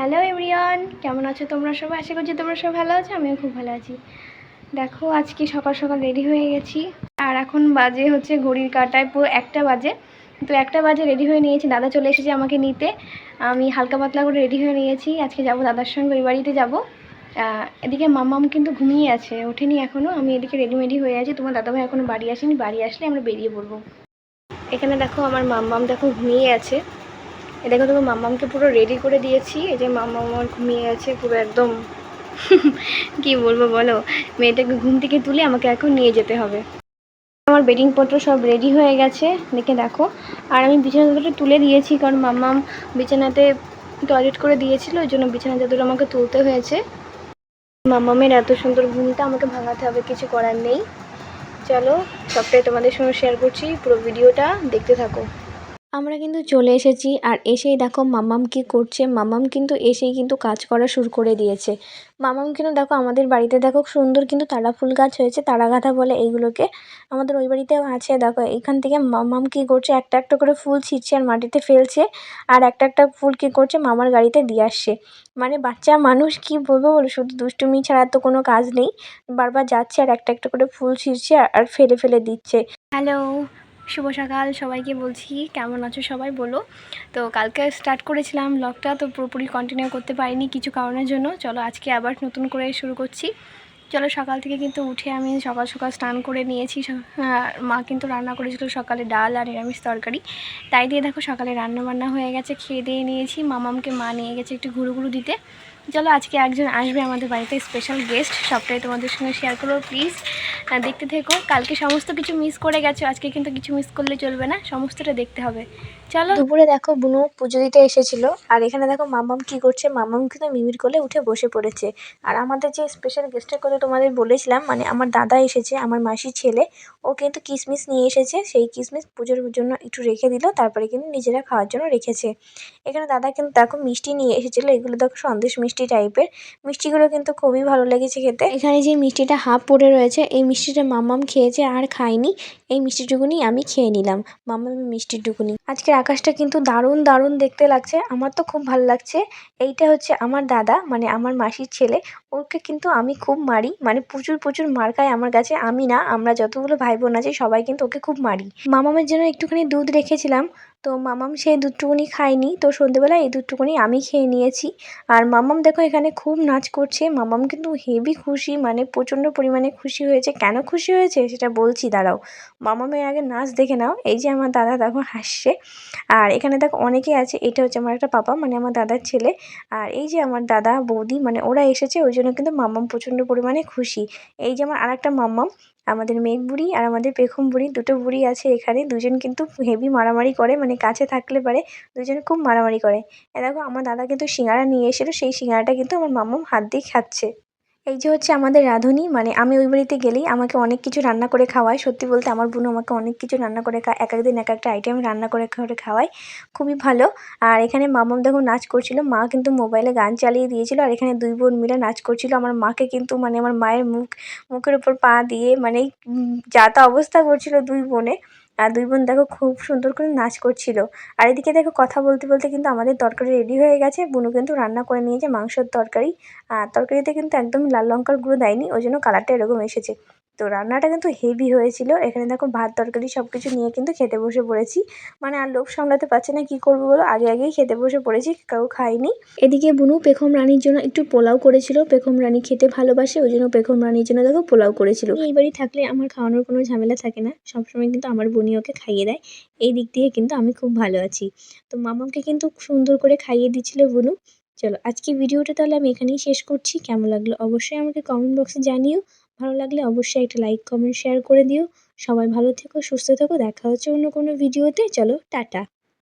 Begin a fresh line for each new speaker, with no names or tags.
Hello everyone, কেমন আছো তোমরা সবাই? আশা করছি তোমরা সবাই ভালো আছো, আমিও খুব ভালো আছি। দেখো, আজকে সকাল সকাল রেডি হয়ে গেছি। আর এখন বাজে হচ্ছে ঘড়ির কাটায়, পুরো একটা বাজে। তো একটা বাজে রেডি হয়ে নিয়েছি, দাদা চলে এসেছে আমাকে নিতে। আমি হালকা পাতলা করে রেডি হয়ে নিয়েছি, আজকে যাব দাদার সঙ্গে, ওই বাড়িতে যাব। এদিকে মামাম কিন্তু ঘুমিয়ে আছে, ওঠেনি এখনও আমি এদিকে রেডিমেডি হয়ে আছি, তোমার দাদাভাই এখনও বাড়ি আসেনি, বাড়ি আসলে আমরা বেরিয়ে পড়ব। এখানে দেখো আমার মাম্মাম দেখো ঘুমিয়ে আছে। দেখো তোমার মাম্মামকে পুরো রেডি করে দিয়েছি। এই যে মাম্মাম আমার ঘুমিয়ে আছে, পুরো একদম কি বলব বলো? মেয়েটাকে ঘুম থেকে তুলে আমাকে এখন নিয়ে যেতে হবে। আমার বেডিং পত্র সব রেডি হয়ে গেছে, দেখে দেখো। আর আমি বিছানা চাদরটা তুলে দিয়েছি, কারণ মাম্মাম বিছানাতে টয়লেট করে দিয়েছিল, ওই জন্য বিছানা চাদর আমাকে তুলতে হয়েছে। মাম্মামের এত সুন্দর ঘুমটা আমাকে ভাঙাতে হবে, কিছু করার নেই। চলো, সবটাই তোমাদের সঙ্গে শেয়ার করছি, পুরো ভিডিওটা দেখতে থাকো। আমরা কিন্তু চলে এসেছি আর এসেই দেখো মামাম কি করছে। মামাম কিন্তু এসেই কিন্তু কাজ করা শুরু করে দিয়েছে। মামাম কিন্তু দেখো আমাদের বাড়িতে দেখো সুন্দর কিন্তু তারা ফুল গাছ হয়েছে, তারা গাঁথা বলে এইগুলোকে আমাদের ওই বাড়িতেও আছে। দেখো এখান থেকে মামাম কি করছে, একটা একটা করে ফুল ছিঁড়ছে আর মাটিতে ফেলছে আর একটা একটা ফুল কি করছে মামার গাড়িতে দিয়ে আসছে। মানে বাচ্চা মানুষ কি বলব বলো, শুধু দুষ্টুমি ছাড়া তো কোনো কাজ নেই। বারবার যাচ্ছে আর একটা একটা করে ফুল ছিঁড়ছে আর ফেলে ফেলে দিচ্ছে। হ্যালো শুভ সকাল, সবাইকে বলছি, কেমন আছো সবাই বলো। তো কালকে স্টার্ট করেছিলাম ব্লগটা তো পুরোপুরি কন্টিনিউ করতে পারিনি কিছু কারণের জন্য। চলো আজকে আবার নতুন করে শুরু করছি। চলো সকাল থেকে কিন্তু উঠে আমি সকাল সকাল স্নান করে নিয়েছি। মা কিন্তু রান্না করেছিল সকালে ডাল আর নিরামিষ তরকারি। তাই দিয়ে দেখো সকালে রান্না বান্না হয়ে গেছে, খেয়ে দিয়ে নিয়েছি। মামামকে মা নিয়ে গেছে একটু ঘুরু ঘুরু দিতে। চলো আজকে একজন আসবে আমাদের বাড়িতে স্পেশাল গেস্ট সবটাই তোমাদের সঙ্গে শেয়ার করব প্লিজ দেখতে থেকো, কালকে সমস্ত কিছু মিস করে গেছো, আজকে কিন্তু কিছু মিস করলে চলবে না, সমস্তটা দেখতে হবে। চলো। দুপুরে দেখো বুনু পুজো দিতে এসেছিল আর এখানে দেখো মামাম কি করছে মামাম কিন্তু মিমির কোলে উঠে বসে পড়েছে। আর আমাদের যে স্পেশাল গেস্টের কথা তোমাদের বলেছিলাম মানে আমার দাদা এসেছে আমার মাসির ছেলে ও কিন্তু কিশমিশ নিয়ে এসেছে সেই কিশমিশ পুজোর জন্য একটু রেখে দিল তারপরে কিন্তু নিজেরা খাওয়ার জন্য রেখেছে। এখানে দাদা কিন্তু দেখো মিষ্টি নিয়ে এসেছিল এগুলো দেখো সন্দেশ মিষ্টি টাইপের মিষ্টিগুলো কিন্তু খুবই ভালো লেগেছে খেতে। এখানে যে মিষ্টিটা হাফ পড়ে রয়েছে এই মিষ্টিটা মামাম খেয়েছে আর খায়নি এই মিষ্টিটুকুনি আমি খেয়ে নিলাম মামামের মিষ্টির টুকুনি আজকের আকাশটা কিন্তু দারুণ দারুণ দেখতে লাগছে। আমার তো খুব ভালো লাগছে। এইটা হচ্ছে আমার দাদা মানে আমার মাসির ছেলে। ওকে কিন্তু আমি খুব মারি। মানে প্রচুর প্রচুর মার খায় আমার কাছে। আমি না, আমরা যতগুলো ভাই বোন আছি, সবাই কিন্তু ওকে খুব মারি। মামামের জন্য একটুখানি দুধ রেখেছিলাম। তো মামাম সেই দুধটুকুনি খায়নি। তো সন্ধেবেলা এই দুধটুকুনি আমি খেয়ে নিয়েছি। আর মামাম দেখো এখানে খুব নাচ করছে। মামাম কিন্তু হেভি খুশি মানে প্রচণ্ড পরিমাণে খুশি হয়েছে। কেন খুশি হয়েছে সেটা বলছি, দাঁড়াও। মামামের আগে নাচ দেখে নাও। এই যে আমার দাদা দেখো হাসছে। আর এখানে দেখো অনেকেই আছে। এটা হচ্ছে আমার একটা পাপা মানে আমার দাদার ছেলে। আর এই যে আমার দাদা, বৌদি মানে ওরা এসেছে। ওই জন্য কিন্তু মামাম প্রচণ্ড পরিমাণে খুশি। এই যে আমার আর একটা মাম্মাম আমাদের মেঘ বুড়ি আর আমাদের পেখম বুড়ি, দুটো বুড়ি আছে এখানে। দুজন কিন্তু হেভি মারামারি করে মানে কাছে থাকলে পারে, দুজনে খুব মারামারি করে। এ দেখো, আমার দাদা কিন্তু সিঙ্গারা নিয়ে এসেছিল, সেই সিঙ্গারাটা কিন্তু আমার মাম্মাম হাত দিয়ে খাচ্ছে। এই যে হচ্ছে আমাদের রাঁধুনি মানে আমি ওই বাড়িতে গেলেই আমাকে অনেক কিছু রান্না করে খাওয়ায়। সত্যি বলতে আমার বোন আমাকে অনেক কিছু রান্না করে খায় এক একদিন এক একটা আইটেম রান্না করে করে খাওয়ায়। খুবই ভালো। আর এখানে মামাম দেখো নাচ করছিল, মা কিন্তু মোবাইলে গান চালিয়ে দিয়েছিল আর এখানে দুই বোন মিলে নাচ করছিল। আমার মাকে কিন্তু মানে আমার মায়ের মুখ, মুখের উপর পা দিয়ে মানে যা তা অবস্থা করছিল দুই বোনে। আর দুই বোন দেখো খুব সুন্দর করে নাচ করছিল। আর এদিকে দেখো কথা বলতে বলতে কিন্তু আমাদের তরকারি রেডি হয়ে গেছে। বুনু কিন্তু রান্না করে নিয়েছে মাংসর তরকারি। আর তরকারিতে কিন্তু একদম লাল লঙ্কার গুঁড়ো দেয়নি, ওই জন্য কালারটা এরকম এসেছে। তো রান্নাটা কিন্তু হেভি হয়েছিল। এখানে দেখো ভাত, তরকারি সব কিছু নিয়ে কিন্তু খেতে বসে পড়েছি। মানে আর লোভ সামলাতে পারছি না, কি করব বলো? আগে আগেই খেতে বসে পড়েছি, কেউ খাইনি এদিকে বুনু পেখম রানীর জন্য একটু পোলাও করেছিল। পেখম রানী খেতে ভালোবাসে, ওই জন্য পেখম রানীর জন্য দেখো পোলাও করেছিল। এই বাড়ি থাকলে আমার খাওয়ানোর কোনো ঝামেলা থাকে না। সবসময় কিন্তু আমার বুনি ওকে খাইয়ে দেয়। এই দিক দিয়ে কিন্তু আমি খুব ভালো আছি। তো মামাকে কিন্তু সুন্দর করে খাইয়ে দিচ্ছিল বুনু। চলো আজকে ভিডিওটা তাহলে আমি এখানেই শেষ করছি। কেমন লাগল অবশ্যই আমাকে কমেন্ট বক্সে জানিও। ভালো লাগলে অবশ্যই একটা লাইক কমেন্ট শেয়ার করে দিও। সবাই ভালো থেকো, সুস্থ থেকো। দেখা হচ্ছে অন্য কোনো ভিডিওতে চলো, টাটা।